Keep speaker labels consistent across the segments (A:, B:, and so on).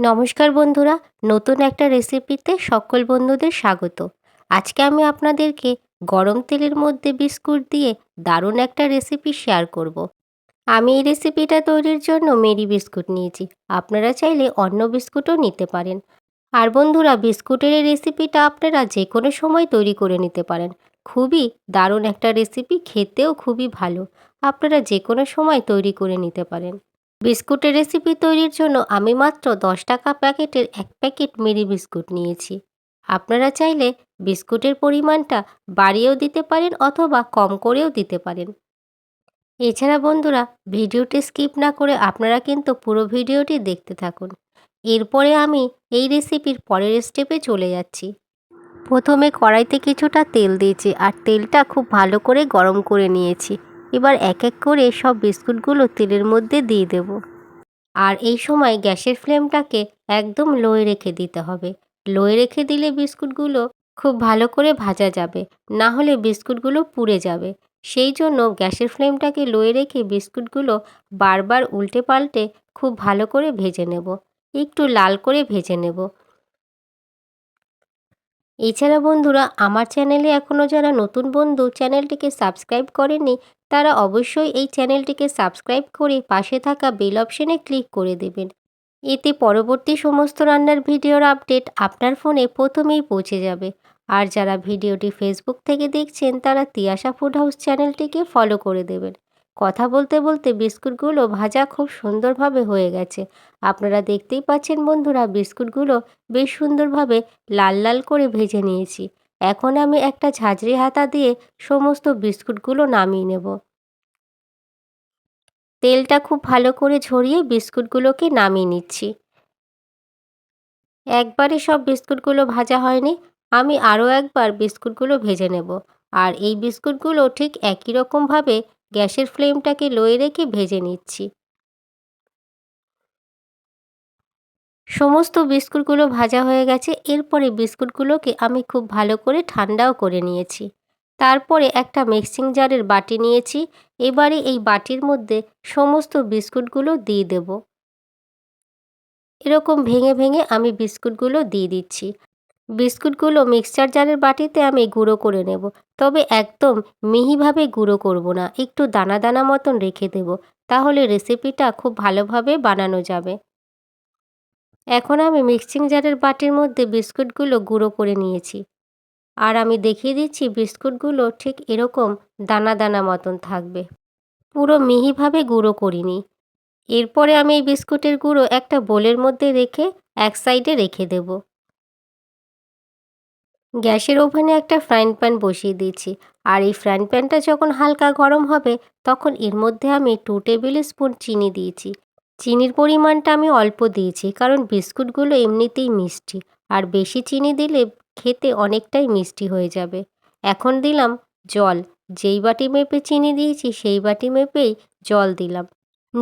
A: নমস্কার বন্ধুরা, নতুন একটা রেসিপিতে সকল বন্ধুদের স্বাগত। আজকে আমি আপনাদেরকে গরম তেলের মধ্যে বিস্কুট দিয়ে দারুণ একটা রেসিপি শেয়ার করব। আমি এই রেসিপিটা তৈরির জন্য মেরি বিস্কুট নিয়েছি। আপনারা চাইলে অন্য বিস্কুটও নিতে পারেন। আর বন্ধুরা, বিস্কুটের এই রেসিপিটা আপনারা যে কোনো সময় তৈরি করে নিতে পারেন। খুবই দারুণ একটা রেসিপি খেতেও খুবই ভালো। আপনারা যে কোনো সময় তৈরি করে নিতে পারেন। বিস্কুটের রেসিপি তৈরির জন্য আমি মাত্র দশ টাকা প্যাকেটের এক প্যাকেট মেরি বিস্কুট নিয়েছি। আপনারা চাইলে বিস্কুটের পরিমাণটা বাড়িয়েও দিতে পারেন অথবা কম করেও দিতে পারেন। এছাড়া বন্ধুরা, ভিডিওটি স্কিপ না করে আপনারা কিন্তু পুরো ভিডিওটি দেখতে থাকুন। এরপরে আমি এই রেসিপির পরের স্টেপে চলে যাচ্ছি। প্রথমে কড়াইতে কিছুটা তেল দিয়েছি আর তেলটা খুব ভালো করে গরম করে নিয়েছি। এবার এক এক করে সব বিস্কুটগুলো তেলের মধ্যে দিয়ে দেব। আর এই সময় গ্যাসের ফ্লেমটাকে একদম লোয়ে রেখে দিতে হবে। লোয়ে রেখে দিলে বিস্কুটগুলো খুব ভালো করে ভাজা যাবে, না হলে বিস্কুটগুলো পুড়ে যাবে। সেই জন্য গ্যাসের ফ্লেমটাকে লোয়ে রেখে বিস্কুটগুলো বারবার উল্টে পাল্টে খুব ভালো করে ভেজে নেব। একটু লাল করে ভেজে নেব। এছাড়া বন্ধুরা, আমার চ্যানেলে এখনও যারা নতুন বন্ধু, চ্যানেলটিকে সাবস্ক্রাইব করেনি তারা অবশ্যই এই চ্যানেলটিকে সাবস্ক্রাইব করে পাশে থাকা বেল অপশনে ক্লিক করে দেবেন। এতে পরবর্তী সমস্ত রান্নার ভিডিওর আপডেট আপনার ফোনে প্রথমেই পৌঁছে যাবে। আর যারা ভিডিওটি ফেসবুক থেকে দেখছেন, তারা তিয়াশা ফুড হাউস চ্যানেলটিকে ফলো করে দেবেন। কথা বলতে বলতে বিস্কুটগুলো ভাজা খুব সুন্দরভাবে হয়ে গেছে। আপনারা দেখতেই পাচ্ছেন বন্ধুরা, বিস্কুটগুলো বেশ সুন্দরভাবে লাল লাল করে ভেজে নিয়েছি। এখন আমি একটা ঝাঁঝরি হাতা দিয়ে সমস্ত বিস্কুটগুলো নামিয়ে নেব। তেলটা খুব ভালো করে ঝরিয়ে বিস্কুটগুলোকে নামিয়ে নিচ্ছি। একবারে সব বিস্কুটগুলো ভাজা হয়নি, আমি আরও একবার বিস্কুটগুলো ভেজে নেব। আর এই বিস্কুটগুলো ঠিক একই রকমভাবে গ্যাসের ফ্লেমটাকে লোয়ে রেখে ভেজে নিচ্ছি। সমস্ত বিস্কুটগুলো ভাজা হয়ে গেছে, এরপরে বিস্কুটগুলোকে আমি খুব ভালো করে ঠান্ডাও করে নিয়েছি। তারপরে একটা মিক্সিং জারের বাটি নিয়েছি, এবারে এই বাটির মধ্যে সমস্ত বিস্কুটগুলো দিয়ে দেব। এরকম ভেঙে ভেঙে আমি বিস্কুটগুলো দিয়ে দিচ্ছি। বিস্কুটগুলো মিক্সচার জারের বাটিতে আমি গুঁড়ো করে নেব, তবে একদম মিহিভাবে গুঁড়ো করব না, একটু দানা দানা মতন রেখে দেব, তাহলে রেসিপিটা খুব ভালোভাবে বানানো যাবে। এখন আমি মিক্সিং জারের বাটির মধ্যে বিস্কুটগুলো গুঁড়ো করে নিয়েছি। আর আমি দেখিয়ে দিচ্ছি বিস্কুটগুলো ঠিক এরকম দানা দানা মতন থাকবে। পুরো মিহিভাবে গুঁড়ো করিনি। এরপরে আমি এই বিস্কুটের গুঁড়ো একটা বোলের মধ্যে রেখে এক সাইডে রেখে দেব। গ্যাসের ওভেনে একটা ফ্রাইং প্যান বসিয়ে দিয়েছি। আর এই ফ্রাইং প্যানটা যখন হালকা গরম হবে, তখন এর মধ্যে আমি টু টেবিল স্পুন চিনি দিয়েছি। চিনির পরিমাণটা আমি অল্প দিয়েছি, কারণ বিস্কুটগুলো এমনিতেই মিষ্টি। আর বেশি চিনি দিলে খেতে অনেকটাই মিষ্টি হয়ে যাবে। এখন দিলাম জল। যেই বাটি মেপে চিনি দিয়েছি, সেই বাটি মেপেই জল দিলাম।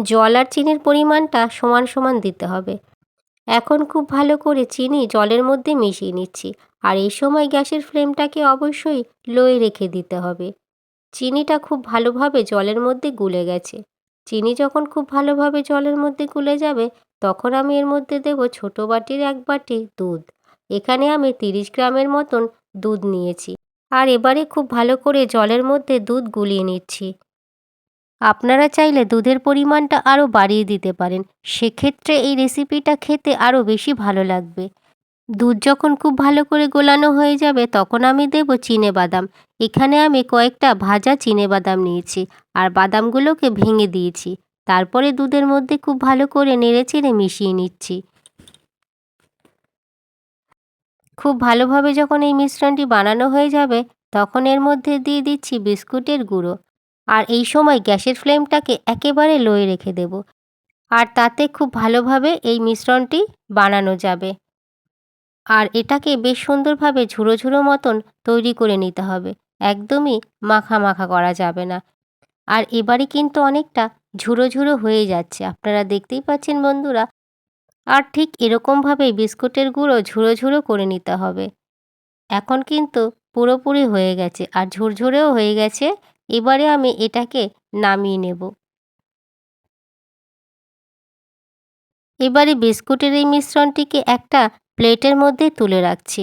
A: জল আর চিনির পরিমাণটা সমান সমান দিতে হবে। এখন খুব ভালো করে চিনি জলের মধ্যে মিশিয়ে নিচ্ছি। আর এই সময় গ্যাসের ফ্লেমটাকে অবশ্যই লোয়ে রেখে দিতে হবে। চিনিটা খুব ভালোভাবে জলের মধ্যে গুলে গেছে। চিনি যখন খুব ভালোভাবে জলের মধ্যে গুলে যাবে, তখন আমি এর মধ্যে দেব ছোটো বাটির এক বাটি দুধ। এখানে আমি তিরিশ গ্রামের মতন দুধ নিয়েছি। আর এবারে খুব ভালো করে জলের মধ্যে দুধ গুলিয়ে নিচ্ছি। আপনারা চাইলে দুধের পরিমাণটা আরও বাড়িয়ে দিতে পারেন। সেক্ষেত্রে এই রেসিপিটা খেতে আরও বেশি ভালো লাগবে। দুধ যখন খুব ভালো করে গোলানো হয়ে যাবে, তখন আমি দেব চিনে বাদাম। এখানে আমি কয়েকটা ভাজা চিনে বাদাম নিয়েছি আর বাদামগুলোকে ভেঙে দিয়েছি। তারপরে দুধের মধ্যে খুব ভালো করে নেড়ে চেড়ে মিশিয়ে নিচ্ছি। খুব ভালোভাবে যখন এই মিশ্রণটি বানানো হয়ে যাবে, তখন এর মধ্যে দিয়ে দিচ্ছি বিস্কুটের গুঁড়ো। আর এই সময় গ্যাসের ফ্লেমটাকে একেবারে লোয়ে রেখে দেব। আর তাতে খুব ভালোভাবে এই মিশ্রণটি বানানো যাবে। আর এটাকে বেশ সুন্দরভাবে ঝুড়ো ঝুড়ো মতন তৈরি করে নিতে হবে। একদমই মাখা মাখা করা যাবে না। আর এবারে কিন্তু অনেকটা ঝুড়ো ঝুড়ো হয়ে যাচ্ছে। আপনারা দেখতেই পাচ্ছেন বন্ধুরা। আর ঠিক এরকমভাবেই বিস্কুটের গুঁড়ো ঝুড়ো ঝুড়ো করে নিতে হবে। এখন কিন্তু পুরোপুরি হয়ে গেছে আর ঝুরঝুরেও হয়ে গেছে। এবারে আমি এটাকে নামিয়ে নেব। এবারে বিস্কুটের এই মিশ্রণটিকে একটা প্লেটের মধ্যে তুলে রাখছি।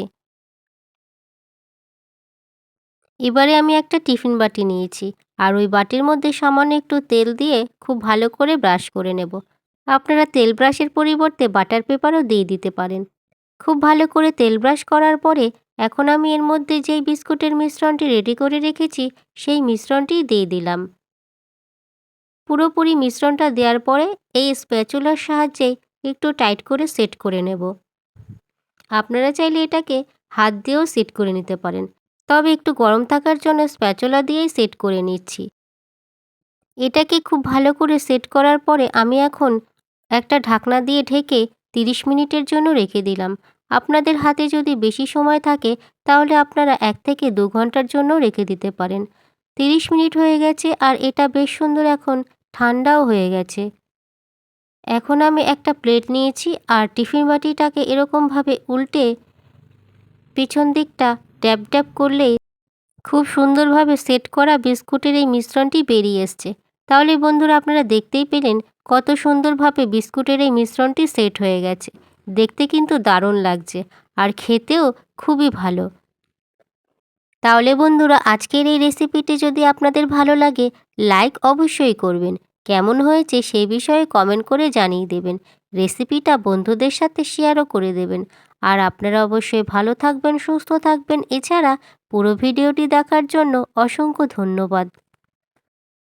A: এবারে আমি একটা টিফিন বাটি নিয়েছি আর ওই বাটির মধ্যে সামান্য একটু তেল দিয়ে খুব ভালো করে ব্রাশ করে নেব। আপনারা তেল ব্রাশের পরিবর্তে বাটার পেপারও দিয়ে দিতে পারেন। খুব ভালো করে তেল ব্রাশ করার পরে এখন আমি এর মধ্যে যেই বিস্কুটের মিশ্রণটি রেডি করে রেখেছি সেই মিশ্রণটি দিয়ে দিলাম। পুরোপুরি মিশ্রণটা দেওয়ার পরে এই স্প্যাচুলার সাহায্যে একটু টাইট করে সেট করে নেব। আপনারা চাইলে এটাকে হাত দিয়েও সেট করে নিতে পারেন। তবে একটু গরম থাকার জন্য স্প্যাচুলা দিয়েই সেট করে নিচ্ছি। এটাকে খুব ভালো করে সেট করার পরে আমি এখন একটা ঢাকনা দিয়ে ঢেকে তিরিশ মিনিটের জন্য রেখে দিলাম। আপনাদের হাতে যদি বেশি সময় থাকে, তাহলে আপনারা এক থেকে দু ঘণ্টার জন্য রেখে দিতে পারেন। তিরিশ মিনিট হয়ে গেছে আর এটা বেশ সুন্দর এখন ঠান্ডাও হয়ে গেছে। এখন আমি একটা প্লেট নিয়েছি আর টিফিন বাটিটাকে এরকমভাবে উল্টে পিছন দিকটা ড্যাব ড্যাব করলেই খুব সুন্দরভাবে সেট করা বিস্কুটের এই মিশ্রণটি বেরিয়ে এসছে। তাহলে বন্ধুরা আপনারা দেখতেই পেলেন কত সুন্দরভাবে বিস্কুটের এই মিশ্রণটি সেট হয়ে গেছে। দেখতে কিন্তু দারুণ লাগছে আর খেতেও খুবই ভালো। তাহলে বন্ধুরা আজকের এই রেসিপিটি যদি আপনাদের ভালো লাগে, লাইক অবশ্যই করবেন। কেমন হয়েছে সে বিষয়ে কমেন্ট করে জানিয়ে দেবেন। রেসিপিটা বন্ধুদের সাথে শেয়ারও করে দেবেন। আর আপনারা অবশ্যই ভালো থাকবেন, সুস্থ থাকবেন। এছাড়া পুরো ভিডিওটি দেখার জন্য অসংখ্য ধন্যবাদ।